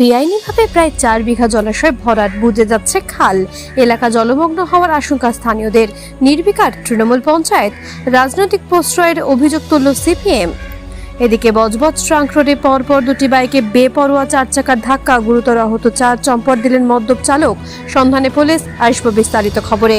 বেআইনিভাবে প্রায় চার বিঘা জলাশয় ভরাট বুঝে যাচ্ছে খাল। এলাকা জলমগ্ন হওয়ার আশঙ্কা স্থানীয়দের। নির্বিকার তৃণমূল পঞ্চায়েত, রাজনৈতিক প্রশ্রয়ের অভিযোগ তুলল সিপিএম। এদিকে বজবজ ট্রাঙ্ক রোডে পরপর দুটি বাইকে বেপরোয়া চার চাকার ধাক্কা, গুরুতর আহত চার চম্পট দিলেন মদ্যপ চালক। সন্ধানে পুলিশ, আসবে বিস্তারিত খবরে।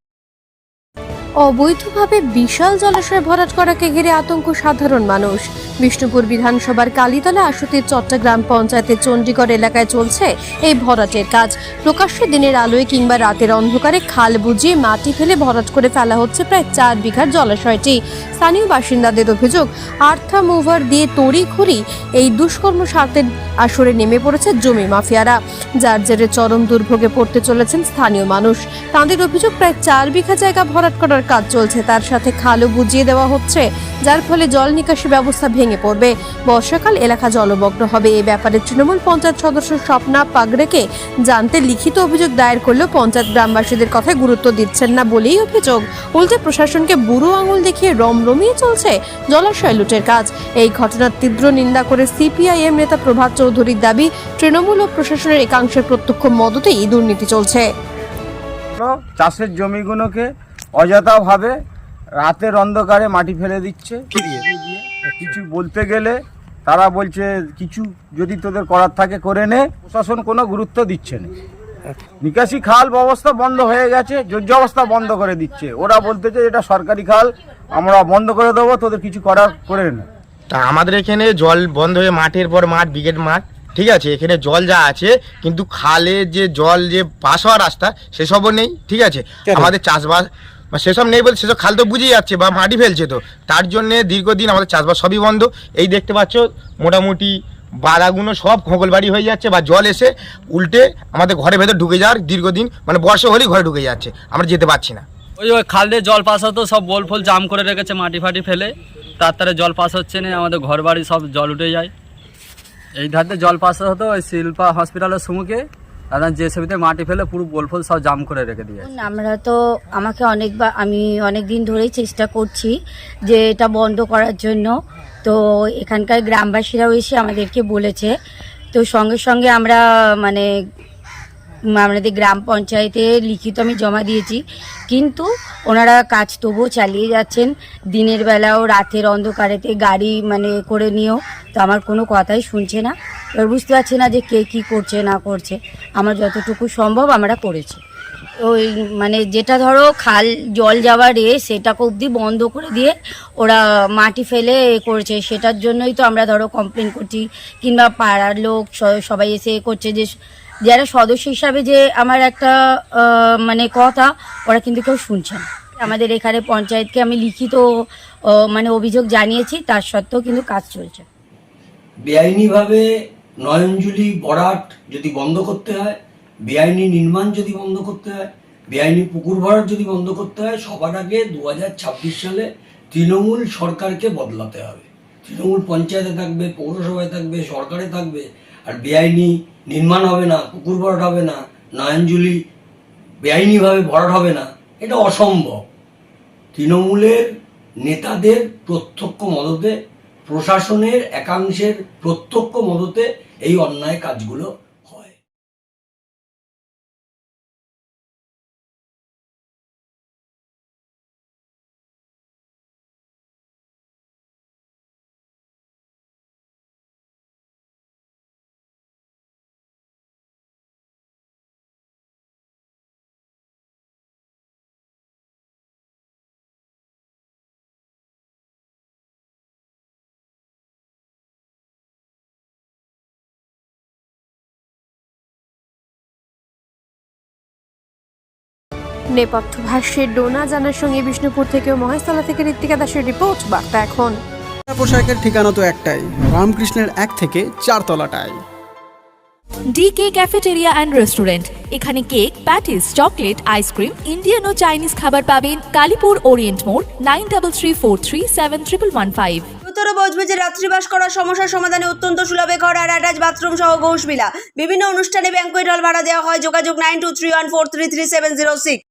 অবৈধভাবে বিশাল জলাশয় ভরাট করাকে ঘিরে আতঙ্ক সাধারণ মানুষ। বিষ্ণুপুর বিধানসভার কালীতলা আশুতির চট্টগ্রাম পঞ্চায়েতের চণ্ডীগড় এলাকায় চলছে এই ভরাটের কাজ। প্রকাশ্যে দিনের আলোয় কিংবা রাতের অন্ধকারে খাল বুঝিয়ে মাটি ফেলে ভরাট করে ফেলা হচ্ছে প্রায় চার বিঘার জলাশয়টি। স্থানীয় বাসিন্দাদের অভিযোগ, আর্থা মুভার দিয়ে তড়িঘড়ি এই দুষ্কর্ম সারতে আসরে নেমে পড়েছে জমি মাফিয়ারা। যার জেরে চরম দুর্ভোগে পড়তে চলেছেন স্থানীয় মানুষ। তাঁদের অভিযোগ, প্রায় চার বিঘা জায়গা ভরাট করার কাজ চলছে। তার সাথে খালও বুঝিয়ে দেওয়া হচ্ছে, যার ফলে জল নিকাশি ব্যবস্থা ভেঙে পড়বে। বর্ষাকাল এলাকা জলমগ্ন হবে। এ ব্যাপারে তৃণমূল পঞ্চায়েত সদস্য স্বপ্না পাগড়েকে জানতে লিখিত অভিযোগ দায়ের করলেও পঞ্চায়েত গ্রামবাসীদের কথায় গুরুত্ব দিচ্ছেন না বলেই অভিযোগ। উল্টে প্রশাসনকে বুড়ো আঙুল দেখিয়ে রমরমিয়ে চলছে জলাশয় লুটের কাজ। এই ঘটনার তীব্র নিন্দা করে সিপিআইএম নেতা প্রভাত চৌধুরীর দাবি, তৃণমূল ও প্রশাসনের একাংশের প্রত্যক্ষ মদতেই দুর্নীতি চলছে। চাষের জমিগুলোকে অযথাভাবে রাতের অন্ধকারে মাটি ফেলে দিচ্ছে। কিছু বলতে গেলে তারা বলছে কিছু যদি তোদের করার থাকে করে নে। প্রশাসন কোনো গুরুত্ব দিচ্ছে না। নিকাশি খাল ব্যবস্থা বন্ধ হয়ে গেছে যোগ্য অবস্থা বন্ধ করে দিচ্ছে। ওরা বলতেছে এটা সরকারি খাল আমরা বন্ধ করে দেবো তোদের কিছু করার করে নে। তা আমাদের এখানে জল বন্ধ হয়ে মাঠের পর মাঠ ব্রিগেড মাঠ ঠিক আছে? এখানে জল যা আছে কিন্তু খালে যে জল যে পাস হওয়ার রাস্তা সেসবও নেই ঠিক আছে? আমাদের চাষবাস বা সেসব নেই বলতে সেসব খাল তো বুঝে যাচ্ছে বা মাটি ফেলছে তো। তার জন্যে দীর্ঘদিন আমাদের চাষবাস সবই বন্ধ। এই দেখতে পাচ্ছ, মোটামুটি বাদাগুলো সব খোঁকলবাড়ি হয়ে যাচ্ছে বা জল এসে উল্টে আমাদের ঘরের ভেতর ঢুকে যাওয়ার দীর্ঘদিন মানে বর্ষা হলেই ঘরে ঢুকে যাচ্ছে। আমরা যেতে পারছি না। ওই ওই খাল দিয়ে জল পাস হতো, সব বোল ফোল জাম করে রেখেছে, মাটি ফাটি ফেলে। তার তারে জল পাস হচ্ছে না, আমাদের ঘর বাড়ি সব জল উঠে যায়। এই ধারে জল পাস হতো ওই শিল্পা হসপিটালের সম্মুখে দাদা জেসিবিতে মাটি ফেলে পুরো ফোল সব জাম করে রেখে দিয়ে আমরা তো আমাকে অনেকবার, আমি অনেক দিন ধরেই চেষ্টা করছি যে এটা বন্ধ করার জন্য। তো এখানকার গ্রামবাসীরাও এসে আমাদেরকে বলেছে। তো সঙ্গে সঙ্গে আমরা মানে আমাদের গ্রাম পঞ্চায়েতে লিখিত আমি জমা দিয়েছি। কিন্তু ওনারা কাজ তবুও চালিয়ে যাচ্ছেন। দিনের বেলাও রাতের অন্ধকারেতে গাড়ি মানে করে নিয়েও। তো আমার কোনো কথাই শুনছে না। এবার বুঝতে পারছি না যে কে কী করছে, না করছে। আমার যতটুকু সম্ভব আমরা করেছি। ওই মানে যেটা ধরো খাল, জল যাওয়ার এ সেটাকে অবধি বন্ধ করে দিয়ে ওরা মাটি ফেলে করেছে। সেটার জন্যই তো আমরা ধরো কমপ্লেন করছি। কিংবা পাড়ার লোক সবাই এসে করছে যে, যারা সদস্য হিসাবে যে আমার একটা মানে কথা, ওরা কিন্তু কেউ শুনছে না। আমাদের এখানে পঞ্চায়েতকে আমি লিখিত মানে অভিযোগ জানিয়েছি, তার সত্ত্বেও কিন্তু কাজ চলছে। বেআইনিভাবে নয়নজুলি বরাট যদি বন্ধ করতে হয়, বেআইনি নির্মাণ যদি বন্ধ করতে হয়, বেআইনি পুকুর ভরাট যদি বন্ধ করতে হয়, সবার আগে দু হাজার ছাব্বিশ সালে তৃণমূল সরকারকে বদলাতে হবে। তৃণমূল পঞ্চায়েতে থাকবে, পৌরসভায় থাকবে, সরকারে থাকবে, আর বেআইনি নির্মাণ হবে না, পুকুর ভরাট হবে না, নয়নজুলি বেআইনিভাবে ভরাট হবে না, এটা অসম্ভব। তৃণমূলের নেতাদের প্রত্যক্ষ মদতে প্রশাসনের একাংশের প্রত্যক্ষ মদতে এই অন্যায় কাজগুলো নেপথ্য ভাষ্যের ডোনা জানার সঙ্গে বিষ্ণুপুর থেকেও মহেশতলা থেকে ঋত্বিকা দাসের রিপোর্ট বার্তা এখন। পোশাকের ঠিকানা তো একটাই রামকৃষ্ণের এক থেকে চার তলাটায় ডিকে ক্যাফেটেরিয়া অ্যান্ড রেস্টুরেন্ট এখানে cake patties chocolate ice cream Indian ও চাইনিজ খাবার পাবেন কালীপুর ওরিয়েন্ট মোড় nine double three four three seven triple one five উত্তর বজবেজে রাত্রিবাস করার সমস্যার সমাধানে অত্যন্ত সুলভে ঘর আর অ্যাটাচ বাথরুম সহ ঘোষবিলা বিভিন্ন অনুষ্ঠানে ব্যাংকুয়েট হল ভাড়া দেওয়া হয় যোগাযোগ nine two three one four three three seven zero six